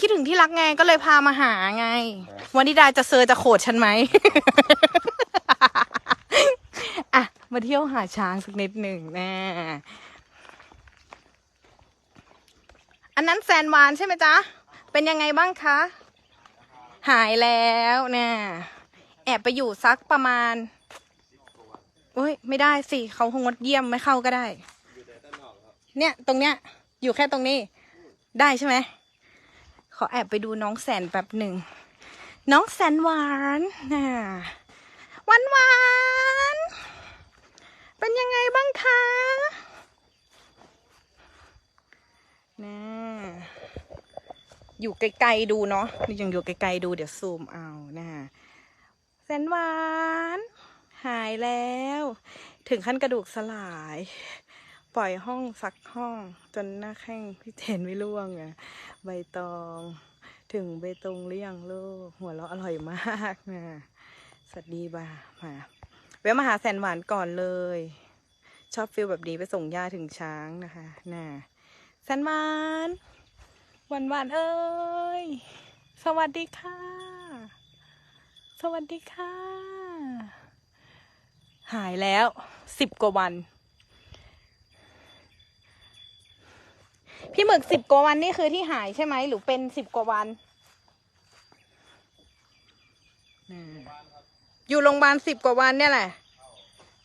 คิดถึงที่รักไงก็เลยพามาหาไง วันนี้ดาจะเซอร์จะโขดฉันไหม อะ มาเที่ยวหาช้างสักนิดหนึ่งนะอันนั้นแซนวานใช่ไหมจ๊ะ เป็นยังไงบ้างคะ หายแล้วนะแอบไปอยู่สักประมาณโอ้ย ไม่ได้สิเขาคงงดเยี่ยมไม่เข้าก็ได้ เนี่ย ตรงเนี้ย อยู่แค่ตรงนี้ ได้ใช่ไหม ขอแอบไปดูน้องแสนแป๊บหนึ่ง น้องแสนหวานน่ะหวานหวาน เป็นยังไงบ้างคะน่ะอยู่ไกลๆดูเนาะนี่ยังอยู่ไกลๆดูเดี๋ยวซูมเอานะแสนหวาน หายแล้ว ถึงขั้นกระดูกสลาย ปล่อยห้องซักห้อง จนหน้าแข้งพี่เทนไม่ร่วงอะใบตอง ถึงใบตองหรือยังลูก หัวเราะอร่อยมากนะสวัสดีบ่ามาแวะมาหาแสนหวานก่อนเลย ชอบฟิลแบบนี้ไปส่งยาถึงช้างนะคะน่ะแสนหวานหวานหวานเอ้ย สวัสดีค่ะ สวัสดีค่ะ หายแล้วสิบกว่าวัน พี่หมึกสิบกว่าวันนี่คือที่หายใช่ไหมหรือเป็นสิบกว่าวัน อยู่โรงพยาบาลสิบกว่าวันเนี่ยแหละ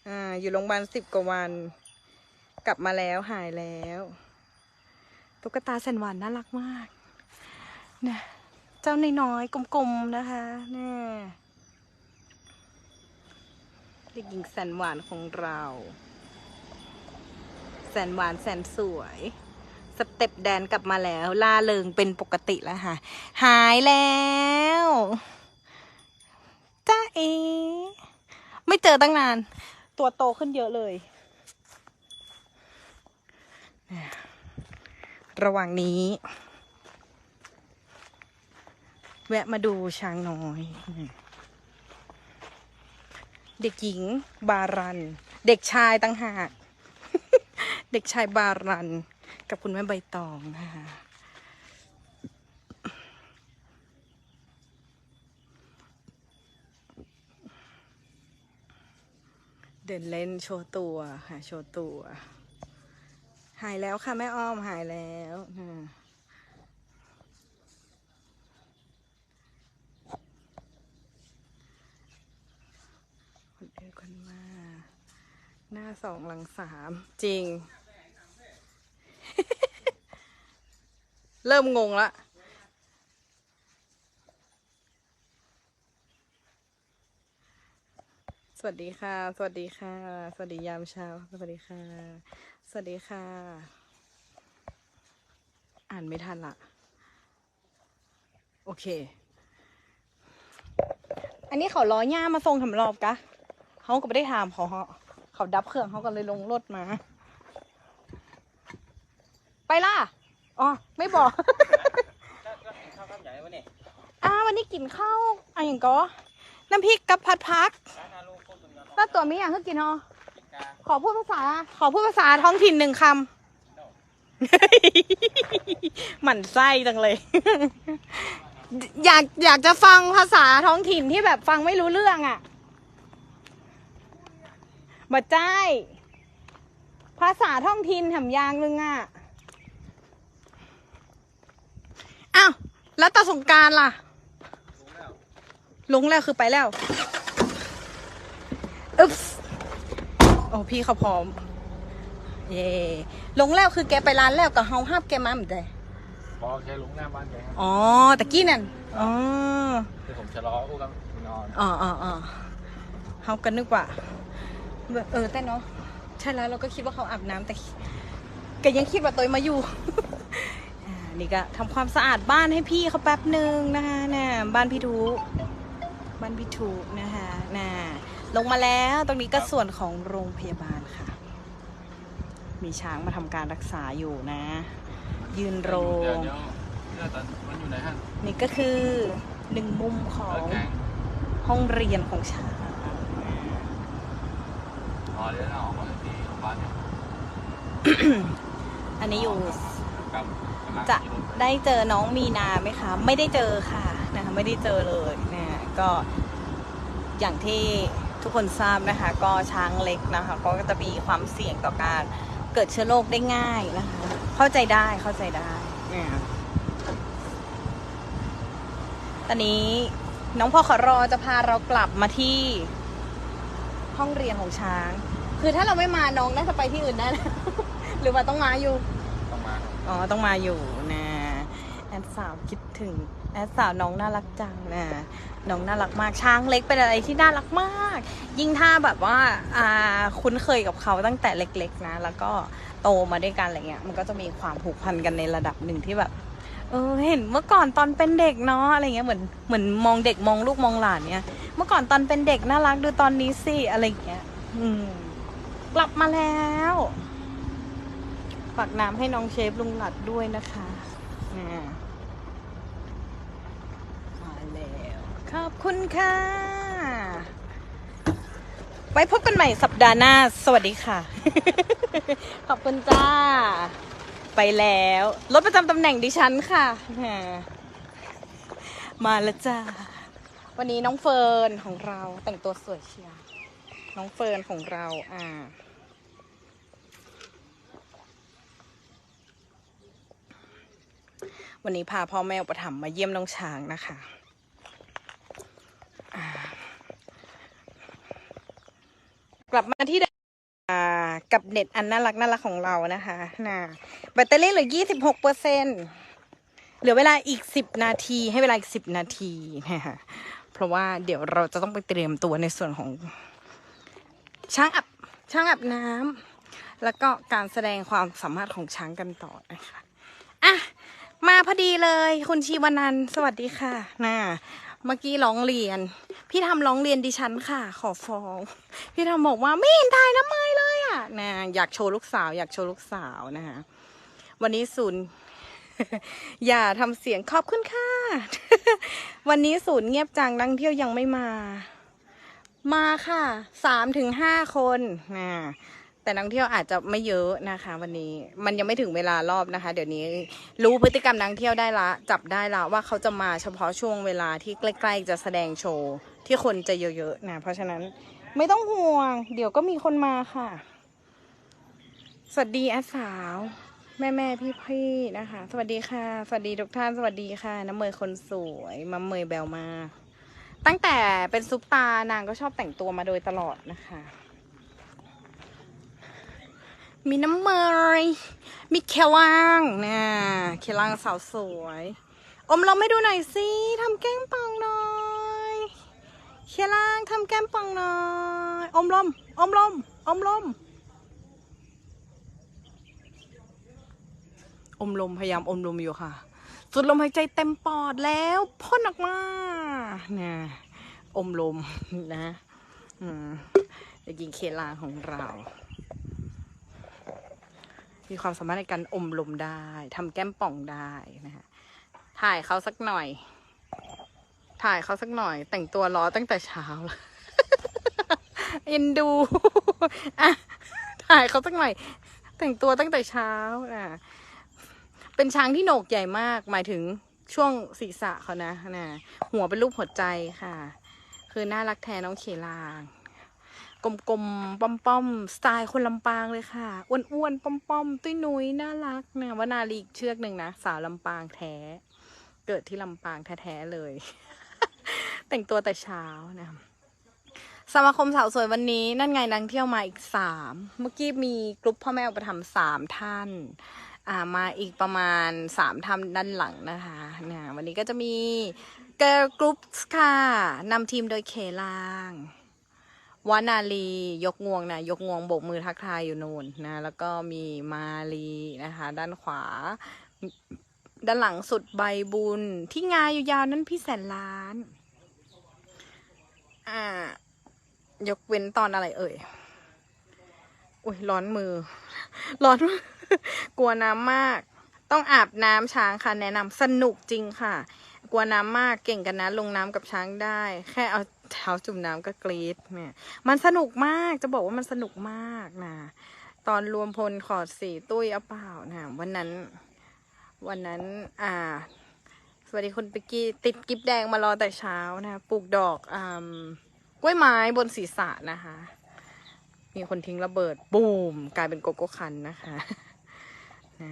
อ่า อยู่โรงพยาบาลสิบกว่าวัน กลับมาแล้วหายแล้ว ตุ๊กตาแสนหวานน่ารักมากนะเจ้าน้อยๆกลมๆนะคะนี่เด็กหญิงแสนหวานของเรา แสนหวานแสนสวย สเต็ปแดนกลับมาแล้ว ล่าเริงเป็นปกติแล้วค่ะ หายแล้วจ้าเอ ไม่เจอตั้งนาน ตัวโตขึ้นเยอะเลย ระหว่างนี้ แวะมาดูช้างน้อย เด็กหญิงบารัน เด็กชายตั้งหาก เด็กชายบารัน กับคุณแม่ใบตองนะคะเดินเล่นโชว์ตัวค่ะโชว์ตัว หายแล้วค่ะ แม่อ้อมหายแล้วนะคนเดินคนมา หน้าสองหลังสามจริง เริ่มงงละสวัสดีค่ะ สวัสดีค่ะ สวัสดียามเช้า สวัสดีค่ะ สวัสดีค่ะ อ่านไม่ทันละ โอเค อันนี้เขาล้อย่ามาส่งทำรอบกะ เขาก็ไม่ได้ถามเขาเขาเขาดับเครื่องเขาก็เลยลงรถมา ไปล่ะ อ๋อไม่บอก ข้าวข้าวใหญ่วะเนี่ยอ่าวันนี้กินข้าวอะไรอย่างก็น้ำพริกกับผัดพักร้านอาลูกโคตรสุดยอดแล้วตัวมีอย่างคือกินฮอกินกาขอพูดภาษา ขอพูดภาษาท้องถิ่นหนึ่งคำ หมั่นไส้จังเลย อยากอยากจะฟังภาษาท้องถิ่นที่แบบฟังไม่รู้เรื่องอะ่ะบัดใจายภาษาท้องถิ่นแถมอยางนึงอะ่ะ อ้าว แล้วตาสงกรารล่ะ ลงแล้วคือไปแล้วอึ๊บโอ้พี่เขาพร้อม เย่ลงแล้วคือแกไปร้านแล้วกับเฮาห้าบแกมาเหมือนกันพอแค่ลุงหน้าบ้านแกครับอ๋อตะกี้นั่นอ๋อคือผมชะลออู้กับนอนอ๋ออ๋ออ๋อเฮาก็นึกว่า เออแต่เนาะใช่แล้วเราก็คิดว่าเขาอาบน้ำแต่แกยังคิดว่าตัวเองมาอยู่อ่า นี่ก็ทำความสะอาดบ้านให้พี่เขาแป๊บหนึ่งนะคะน่ะบ้านพี่ทูบ้านพี่ทูนะคะน่ะลงมาแล้วตรงนี้ก็ส่วนของโรงพยาบาลค่ะ มีช้างมาทำการรักษาอยู่นะ ยืนโรเดี๋ยวงเดี๋ยวเดี๋ยวตอนมันอยู่ไหนฮะนี่ก็คือหนึ่งมุมขอเอองแกงห้องเรียนของช้างอ๋อเดี๋ยวเราออกมาที่บ้านเนี่ยอันนี้อยู่กับ จะได้เจอน้องมีนาไหมคะ ไม่ได้เจอค่ะนะคะไม่ได้เจอเลยนะก็อย่างที่ทุกคนทราบนะคะ ก็ช้างเล็กนะคะก็จะมีความเสี่ยงต่อการเกิดเชื้อโรคได้ง่ายนะคะ เข้าใจได้เข้าใจได้เนี่ยตอนนี้น้องพ่อขอรอจะพาเรากลับมาที่ห้องเรียนของช้าง คือถ้าเราไม่มาน้องน่าจะไปที่อื่นได้แล้วหรือว่าต้องมาอยู่ อ๋อต้องมาอยู่นะแอดสาวคิดถึงแอดสาวน้องน่ารักจังนะน้องน่ารักมากช้างเล็กเป็นอะไรที่น่ารักมาก ยิ่งถ้าแบบว่าอ่าคุ้นเคยกับเขาตั้งแต่เล็ก ๆ นะ แล้วก็โตมาด้วยกันอะไรเงี้ยมันก็จะมีความผูกพันกันในระดับหนึ่งที่แบบเออเห็นเมื่อก่อนตอนเป็นเด็กเนาะอะไรเงี้ยเหมือนเหมือนมองเด็กมองลูกมองหลานเนี่ย เมื่อก่อนตอนเป็นเด็กน่ารักดูตอนนี้สิอะไรเงี้ย อืม กลับมาแล้ว ฝากน้ำให้น้องเชฟลุงหลัดด้วยนะคะอ่ามาแล้วขอบคุณค่ะ ไว้พบกันใหม่สัปดาห์หน้า สวัสดีค่ะ ขอบคุณจ้า ไปแล้วรถประจำตำแหน่งดิฉันค่ะอ่ามาแล้วจ้า วันนี้น้องเฟิร์นของเราแต่งตัวสวยเชียวน้องเฟิร์นของเราอ่า วันนี้พาพ่อแม่อุปถัมภ์มาเยี่ยมน้องช้างนะคะ กลับมาที่กับเน็ตอันน่ารักน่ารักของเรานะคะนะแบตเตอรี่เหลือ26เปอร์เซ็นเหลือเวลาอีก10นาที ให้เวลาอีก10นาทีนะคะเพราะว่าเดี๋ยวเราจะต้องไปเตรียมตัวในส่วนของ ช้างอับช้างอาบน้ำแล้วก็การแสดงความสามารถของช้างกันต่อนะคะอะ มาพอดีเลย คุณชีวนันท์สวัสดีค่ะน่ะเมื่อกี้ร้องเรียน พี่ทำร้องเรียนดิฉันค่ะ ขอฟ้อง พี่ทำบอกว่าไม่เห็นถ่ายน้ำเมยเลยอะนะอยากโชว์ลูกสาว อยากโชว์ลูกสาวนะคะวันนี้ศูนย์ อย่าทำเสียงขอบคุณค่ะ วันนี้ศูนย์เงียบจังนักท่องเที่ยวยังไม่มา มาค่ะสามถึงห้าคนนะ แต่นักท่องเที่ยวอาจจะไม่เยอะนะคะ วันนี้มันยังไม่ถึงเวลารอบนะคะ เดี๋ยวนี้รู้พฤติกรรมนักท่องเที่ยวได้ละ จับได้ละว่าเขาจะมาเฉพาะช่วงเวลาที่ใกล้ ๆ จะแสดงโชว์ที่คนจะเยอะๆนะ เพราะฉะนั้นไม่ต้องห่วง เดี๋ยวก็มีคนมาค่ะ สวัสดีอาสาว แม่แม่พี่พี่ๆนะคะ สวัสดีค่ะ สวัสดีทุกท่านสวัสดีค่ะ น้ำเมยคนสวยมาเมยแบลมา ตั้งแต่เป็นซุปตานางก็ชอบแต่งตัวมาโดยตลอดนะคะ มีน้ำเมยมีเคลังนะเคลังสาวสวย อมลมให้ดูหน่อยสิทำแก้มปองหน่อยเคลังทำแก้มปองหน่อย อมลม อมลม อมลม อมลมพยายามอมลมอยู่ค่ะ สุดลมหายใจเต็มปอดแล้วพ่นออกมาเนี่ยอมลมนะ อืมเด็กหญิงเคลาของเรา มีความสามารถในการอมลมได้ทำแก้มป่องได้นะคะถ่ายเขาสักหน่อย ถ่ายเขาสักหน่อย แต่งตัวรอตั้งแต่เช้าแล้วเอ็นดูอะถ่ายเขาสักหน่อย แต่งตัวตั้งแต่เช้าอะเป็นช้างที่โหนกใหญ่มาก หมายถึงช่วงศีรษะเขานะนะหัวเป็นรูปหัวใจค่ะ คือน่ารักแทนน้องเขลาง กลมๆป้อมๆสไตล์คนลำปางเลยค่ะอ้วนๆป้อมๆตุ้ยนุ้ยน่ารักนะวนาลีกเชือกหนึ่งนะสาวลำปางแท้ เกิดที่ลำปางแท้ๆเลย แต่งตัวแต่เช้านะสมาคมสาวสวยวันนี้นั่นไงนักเที่ยวมาอีกสามเมื่อกี้มีกลุ่มพ่อแม่อุปถัมภ์สามท่านอ่ามาอีกประมาณสามทำด้านหลังนะคะเนี่ยวันนี้ก็จะมีเกิร์ลกรุ๊ปค่ะนำทีมโดยเคลาง วานาลียกงวงนะยกงวงโบกมือทักทายอยู่นู่นนะ แล้วก็มีมาลีนะคะ ด้านขวา ด้านหลังสุดใบบุญ ที่งายยาวๆนั่นพี่แสนล้าน อ่า ยกเว้นตอนอะไรเอ่ยอุ้ยร้อนมือ ร้อนกลัวน้ำมาก ต้องอาบน้ำช้างค่ะ แนะนำสนุกจริงค่ะ กลัวน้ำมากเก่งกันนะ ลงน้ำกับช้างได้ แค่เอา เท้าจุ่มน้ำก็กรี๊ดเนี่ย มันสนุกมากจะบอกว่ามันสนุกมากนะตอนรวมพลขอดสีตุ้ยเอาเปล่านะวันนั้น วันนั้น อ่า สวัสดีคุณปิกกี้ติดกิฟแดงมารอแต่เช้านะปลูกดอกอ่ากล้วยไม้บนศีรษะนะคะ มีคนทิ้งระเบิดบูม กลายเป็นโกโก้คันนะคะนะ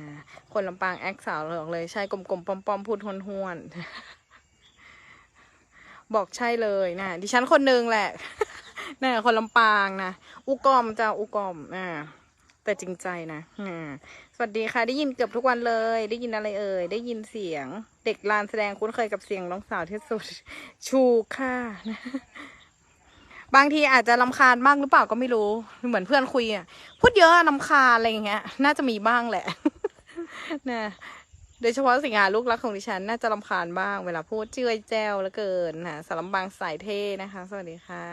คนลำปางแอคสาวหลองเลยใช่กลมๆปอมๆพูดห้วนๆ บอกใช่เลยนะดิฉันคนหนึ่งแหละนะคนลำปางนะอุกอมจะอุกอมอ่าแต่จริงใจนะอ่าสวัสดีค่ะ ได้ยินเกือบทุกวันเลย ได้ยินอะไรเอ่ย ได้ยินเสียง เด็กลานแสดงคุ้นเคยกับเสียงน้องสาวที่สุด ชูค่ะนะบางทีอาจจะลำคาญบ้างหรือเปล่าก็ไม่รู้ เหมือนเพื่อนคุยอะ พูดเยอะลำคาญอะไรอย่างเงี้ย น่าจะมีบ้างแหละนะ ดยเฉพาะสิงหาลูกรักของดิฉัน น่าจะลำคาญบ้าง เวลาพูดเจื่อยแจ้วแล้วเกินนะสารลำบางสายเท่นะคะ สวัสดีค่ะ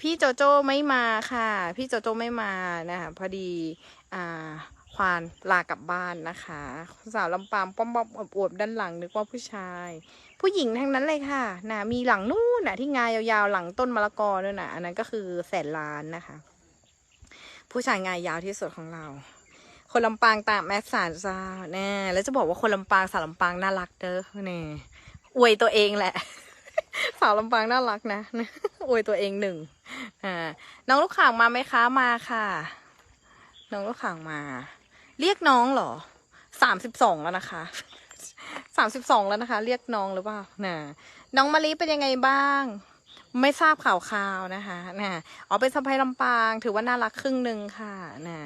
พี่โจโจ้ไม่มาค่ะ พี่โจโจ้ไม่มานะคะพอดีอ่าควานลากลับบ้านนะคะ สาวลำปางป้อมป้อมอวบด้านหลังนึกว่าผู้ชาย ผู้หญิงทั้งนั้นเลยค่ะนะมีหลังนู่นน่ะที่งายยาวๆหลังต้นมะละกอด้วยนะอันนั้นก็คือแสนล้านนะคะ ผู้ชายงายยาวที่สุดของเรา คนลำปางตามแมสสารจ้าแน่แล้วจะบอกว่าคนลำปางสาวลำปางน่ารักเด้อเนี่อวยตัวเองแหละ สาวลำปางน่ารักนะอวยตัวเองหนึ่งอ่าน้องลูกข่างมาไหมคะมาค่ะ น้องลูกข่างมา เรียกน้องเหรอสามสิบสองแล้วนะคะสามสิบสองแล้วนะคะ เรียกน้องหรือเปล่าน่ะน้องมะลิเป็นยังไงบ้าง ไม่ทราบข่าวข่าวนะคะน่ะอ๋อเป็นสะพายลำปาง ถือว่าน่ารักครึ่งหนึ่งค่ะน่ะ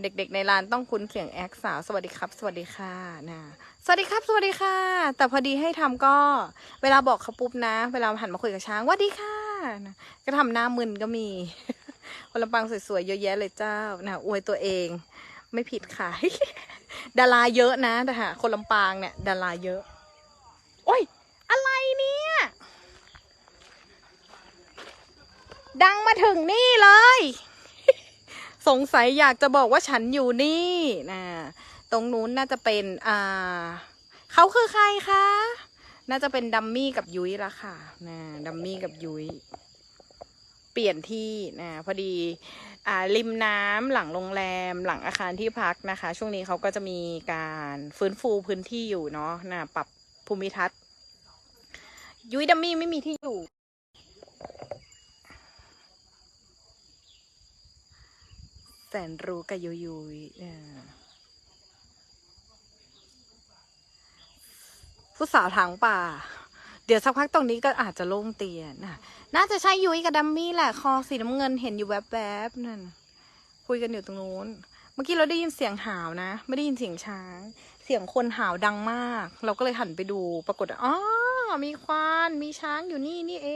เด็กๆในร้านต้องคุ้นเสียงแอคสาว สวัสดีครับ สวัสดีค่ะนะสวัสดีครับ สวัสดีค่ะ แต่พอดีให้ทำก็ เวลาบอกเขาปุ๊บนะ เวลาหันมาคุยกับช้างสวัสดีค่ะนะก็ทำหน้ามึนก็มีคนลำปางสวยๆเยอะแยะเลยเจ้านะอวยตัวเอง ไม่ผิดค่ะดาราเยอะนะแต่หาคนลำปางเนี่ยดาราเยอะ โอ้ย อะไรเนี่ย ดังมาถึงนี่เลย สงสัยอยากจะบอกว่าฉันอยู่นี่นะตรงนู้นน่าจะเป็นอ่าเขาคือใครคะน่าจะเป็นดัมมี่กับยุ้ยละค่ะนะดัมมี่กับยุ้ยเปลี่ยนที่นะพอดีอ่าริมน้ำหลังโรงแรมหลังอาคารที่พักนะคะ ช่วงนี้เขาก็จะมีการฟื้นฟูพื้นที่อยู่เนาะนะปรับภูมิทัศน์ยุ้ยดัมมี่ไม่มีที่อยู่ แสนรู้กับยุยยุยผู้สาวทางป่า เดี๋ยวสักพักตรงนี้ก็อาจจะโล่งเตียนนะน่าจะใช่ยุ้ยกับดัมมี่แหละ คอสีน้ำเงินเห็นอยู่แวบๆนั่น คุยกันอยู่ตรงนู้น เมื่อกี้เราได้ยินเสียงหาวนะ ไม่ได้ยินเสียงช้าง เสียงคนหาวดังมาก เราก็เลยหันไปดู ปรากฏว่าอ๋อมีควาน มีช้างอยู่นี่นี่เอ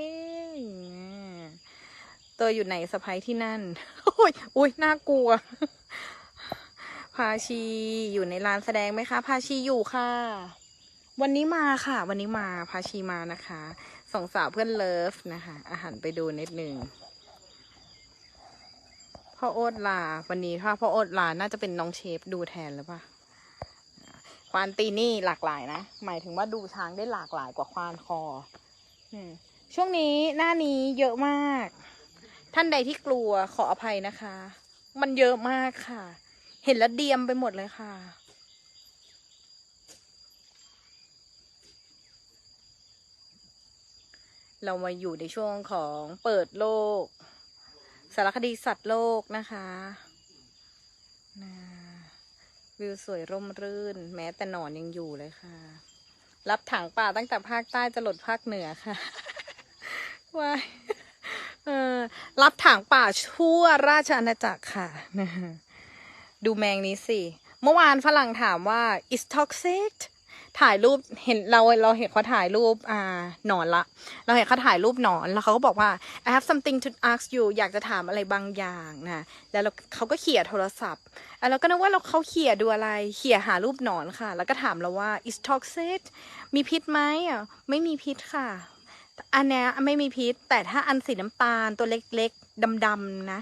ง ตัวอยู่ไหนสะพายที่นั่นโอ้ยอุ้ยน่ากลัว พาชีอยู่ในลานแสดงไหมคะ พาชีอยู่ค่ะ วันนี้มาค่ะ วันนี้มาพาชีมานะคะสองสาวเพื่อนเลิฟนะคะ อาหารไปดูนิดนึงพ่อโอ๊ตลา วันนี้ถ้าพ่อโอ๊ตลาน่าจะเป็นน้องเชฟดูแทนหรือเปล่าควานตีนี่หลากหลายนะ หมายถึงว่าดูช้างได้หลากหลายกว่าควานคอช่วงนี้หน้านี้เยอะมาก ท่านใดที่กลัวขออภัยนะคะ มันเยอะมากค่ะ เห็นแล้วเดียมไปหมดเลยค่ะ เรามาอยู่ในช่วงของเปิดโลก สารคดีสัตว์โลกนะคะนะวิวสวยร่มรื่น แม้แต่หนอนยังอยู่เลยค่ะ รับถังป่าตั้งแต่ภาคใต้จะหลดภาคเหนือค่ะว้าย เออรับถังป่าทั่วราชอาณาจักรค่ะ ดูแมงนี้สิ เมื่อวานฝรั่งถามว่า is toxic ถ่ายรูปเห็นเราเราเห็นเขาถ่ายรูปอ่าหนอนละ เราเห็นเขาถ่ายรูปหนอนแล้วเขาก็บอกว่า I have something to ask you อยากจะถามอะไรบางอย่างนะแล้วเขาก็เขี่ยโทรศัพท์อะเราก็นึกว่าเราเขาเขี่ยดูอะไรเขี่ยหารูปหนอนค่ะ แล้วก็ถามเราว่า is toxic มีพิษไหมอะไม่มีพิษค่ะ อันเนี้ยไม่มีพิษ แต่ถ้าอันสีน้ำตาลตัวเล็กๆดำๆนะ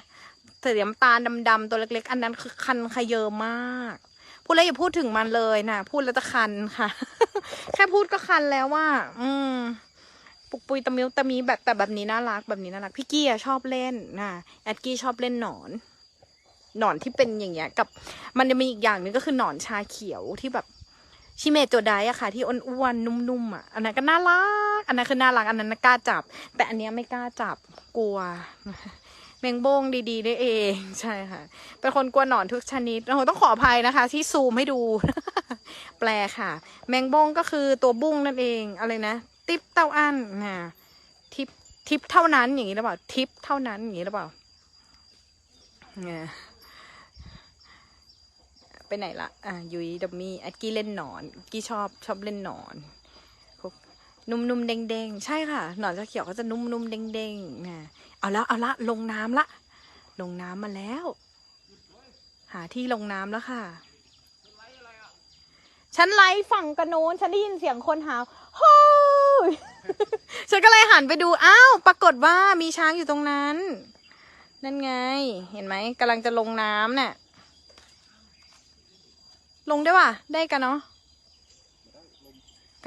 สีน้ำตาลดำๆตัวเล็ก ๆ อันนั้นคือคันขยเยอะมาก พูดแล้วอย่าพูดถึงมันเลยนะพูดแล้วจะคันค่ะ แค่พูดก็คันแล้วว่า อืมปุกปุยตะมิวตะมีแบบแต่แบบนี้น่ารักแบบนี้น่ารักพี่กี้ชอบเล่นนะแอดกี้ชอบเล่นหนอน หนอนที่เป็นอย่างเงี้ย กับ มันจะมีอีกอย่างหนึงก็คือหนอนชาเขียวที่แบบ ชิเมะโจไดอะค่ะ ที่อ้วนๆนุ่มๆอะอันนั้นก็น่ารัก อันนั้นคือน่ารัก อันนั้นกล้าจับ แต่อันเนี้ยไม่กล้าจับกลัวแมงโบ้งดีๆได้เองใช่ค่ะ เป็นคนกลัวหนอนทุกชนิดเราต้องขออภัยนะคะ ที่ซูมให้ดู แปลค่ะ แมงโบ้งก็คือตัวบุ้งนั่นเองอะไรนะทิปเต้าอั้นนะทิปทิปเท่านั้นอย่างนี้หรือเปล่าทิปเท่านั้นอย่างนี้หรือเปล่าเนี่ย ไปไหนละอะยุยดัมมี่แอดกี้เล่นหนอนกี้ชอบชอบเล่นหนอนพวกนุ่มๆเด้งๆใช่ค่ะ หนอนจะเขียวเขาจะนุ่มๆเด้งๆนะเอาละเอาละลงน้ำละ ลงน้ำมาแล้ว หาที่ลงน้ำแล้วค่ะฉันไลฟ์ฝั่งกระโน้นฉันได้ยินเสียงคนหาวโฮ้ยฉันก็เลยหันไปดู อ้าว ปรากฏว่ามีช้างอยู่ตรงนั้น นั่นไง เห็นไหมกำลังจะลงน้ำเนี่ย ลงได้ป่ะ ได้กันเนาะ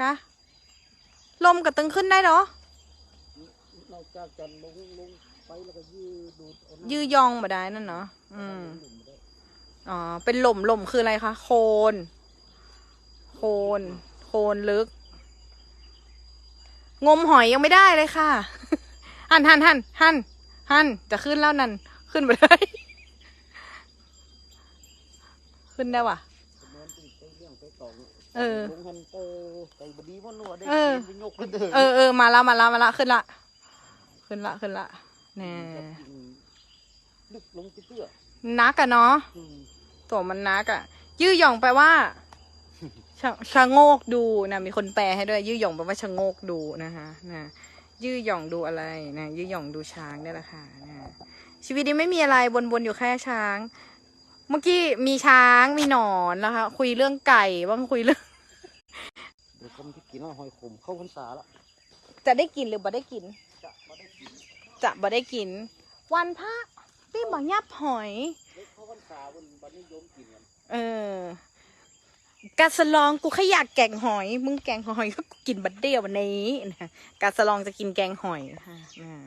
กะลมกับตึงขึ้นได้เหรอนอกจากจะลงลงไปแล้วก็ยืดดูดยื้อยองมาได้นั่นเนาะอืมอ๋อ เป็นหล่มหล่มคืออะไรคะ โคน โคน โคนลึก งมหอยยังไม่ได้เลยค่ะ หันหันหันหันหันจะขึ้นแล้วนั่น ขึ้นไปเลยขึ้นได้ว่ะ เหมือนเป็นไป เรื่องไปต่อเออลงหันโตไปบดีมันนัวได้เออไปยกกันเถอะเออเออมาละมาละมาละขึ้นละขึ้นละขึ้นละแน่ลึกลงไปเตื้อนักอะเนาะอืมตัวมันนักอะยื้อหย่องแปลว่าชะชะโงกดูนะมีคนแปลให้ด้วย ยื้อหย่องแปลว่าชะโงกดูนะคะนะยื้อหย่องดูอะไรนะยื้อหย่องดูช้างนี่แหละค่ะนะชีวิตนี้ไม่มีอะไรวนๆอยู่แค่ช้าง เมื่อกี้มีช้างมีหนอนนะคะ คุยเรื่องไก่บ้างคุยเรื่อง เดี๋ยวคนที่กินว่าหอยขมเข้าพรรษาละจะได้กินหรือบ่ได้กิน จะมาได้กินจะบ่ได้กิน วันพระพี่บอกยับหอย เล็กเข้าพรรษาบนบันนิยมกินกันเออกาสลองกูแค่อยากแกงหอย มึงแกงหอยก็กินบัดเดียววันนี้นะกาสลองจะกินแกงหอยค่ะอ่า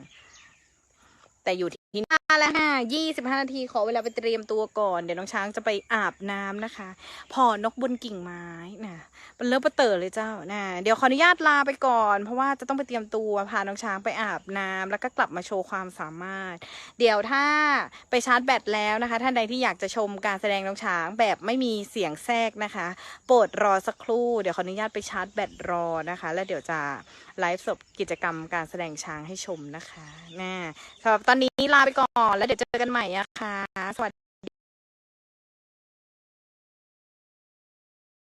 แต่อยู่ที่หน้า แล้วค่ะยี่สิบห้านาทีขอเวลาไปเตรียมตัวก่อน เดี๋ยวน้องช้างจะไปอาบน้ำนะคะ พอนกบนกิ่งไม้นะเป็นเลิฟประเตอเลยเจ้านะเดี๋ยวขออนุญาตลาไปก่อน เพราะว่าจะต้องไปเตรียมตัวพาน้องช้างไปอาบน้ำแล้วก็กลับมาโชว์ความสามารถ เดี๋ยวถ้าไปชาร์จแบตแล้วนะคะ ท่านใดที่อยากจะชมการแสดงน้องช้างแบบไม่มีเสียงแทรกนะคะ โปรดรอสักครู่ เดี๋ยวขออนุญาตไปชาร์จแบตรอนะคะ แล้วเดี๋ยวจะไลฟ์สดกิจกรรมการแสดงช้างให้ชมนะคะนะสำหรับตอนนี้ลาไปก่อนแล้วเดี๋ยวเจอกันใหม่อะค่ะสวัสดี